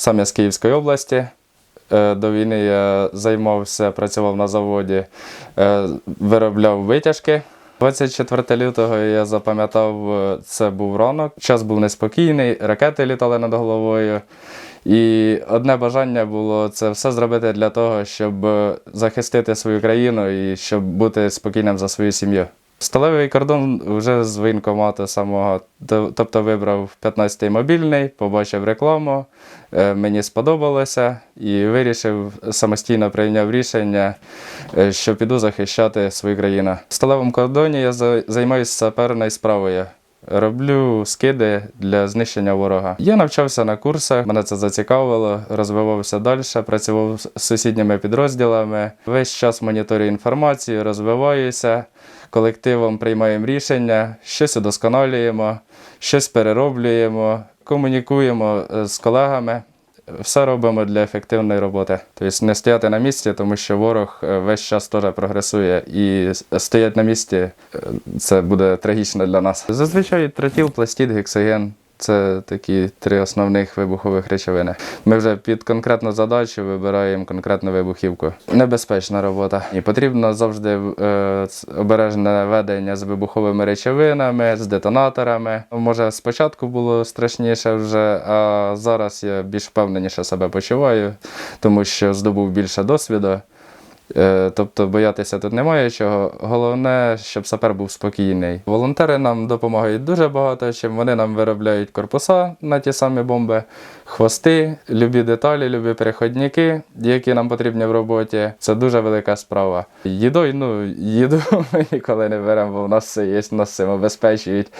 Сам я з Київської області. Е, До війни я займався, працював на заводі, е, виробляв витяжки. 24 лютого я запам'ятав, е, це був ранок. Час був неспокійний, ракети літали над головою. І одне бажання було це все зробити для того, щоб захистити свою країну і щоб бути спокійним за свою сім'ю. Сталевий кордон вже з воєнкомату самого, тобто вибрав 15-й мобільний, побачив рекламу, е, мені сподобалося і вирішив самостійно прийняв рішення, е, що піду захищати свою країну. В сталевому кордоні я займаюся саперною справою. Роблю скиди для знищення ворога. Я навчався на курсах, мене це зацікавило, розвивався далі, працював з сусідніми підрозділами. Весь час моніторю інформацію, розвиваюся, колективом приймаємо рішення, щось удосконалюємо, щось перероблюємо, комунікуємо е, з колегами. Все робимо для ефективної роботи. Тобто не стояти на місці, тому що ворог е, весь час теж прогресує. І стоять на місці е, це буде трагічно для нас. Зазвичай тротіл, пластід, гексоген. Це такі три основних вибухових речовини. Ми вже під конкретну задачу вибираємо конкретну вибухівку. Небезпечна робота. І потрібно завжди е, обережне ведення з вибуховими речовинами, з детонаторами. Може, спочатку було страшніше вже, а зараз я більш впевненіше себе почуваю, тому що здобув більше досвіду. Е, Тобто боятися тут немає чого. Головне, щоб сапер був спокійний. Волонтери нам допомагають дуже багато, чим вони нам виробляють корпуса на ті самі бомби, хвости, любі деталі, любі переходники, які нам потрібні в роботі. Це дуже велика справа. Їдою, ну, їду ми ніколи не беремо, бо в нас все є, нас цим обезпечують.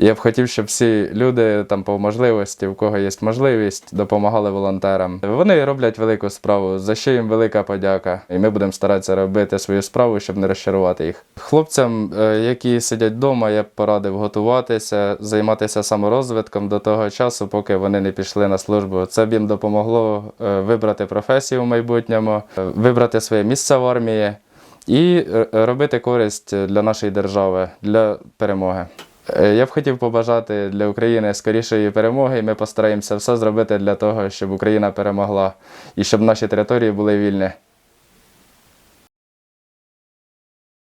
Я б хотів, щоб всі люди там по можливості, в кого є можливість, допомагали волонтерам. Вони роблять велику справу, за що їм велика подяка. І ми будемо старатися робити свою справу, щоб не розчарувати їх. Хлопцям, е, які сидять вдома, я б порадив готуватися, займатися саморозвитком до того часу, поки вони не пішли на службу. Це б їм допомогло е, вибрати професію в майбутньому, е, вибрати своє місце в армії і робити користь для нашої держави, для перемоги. Е, Я б хотів побажати для України скорішої перемоги, і ми постараємося все зробити для того, щоб Україна перемогла і щоб наші території були вільні.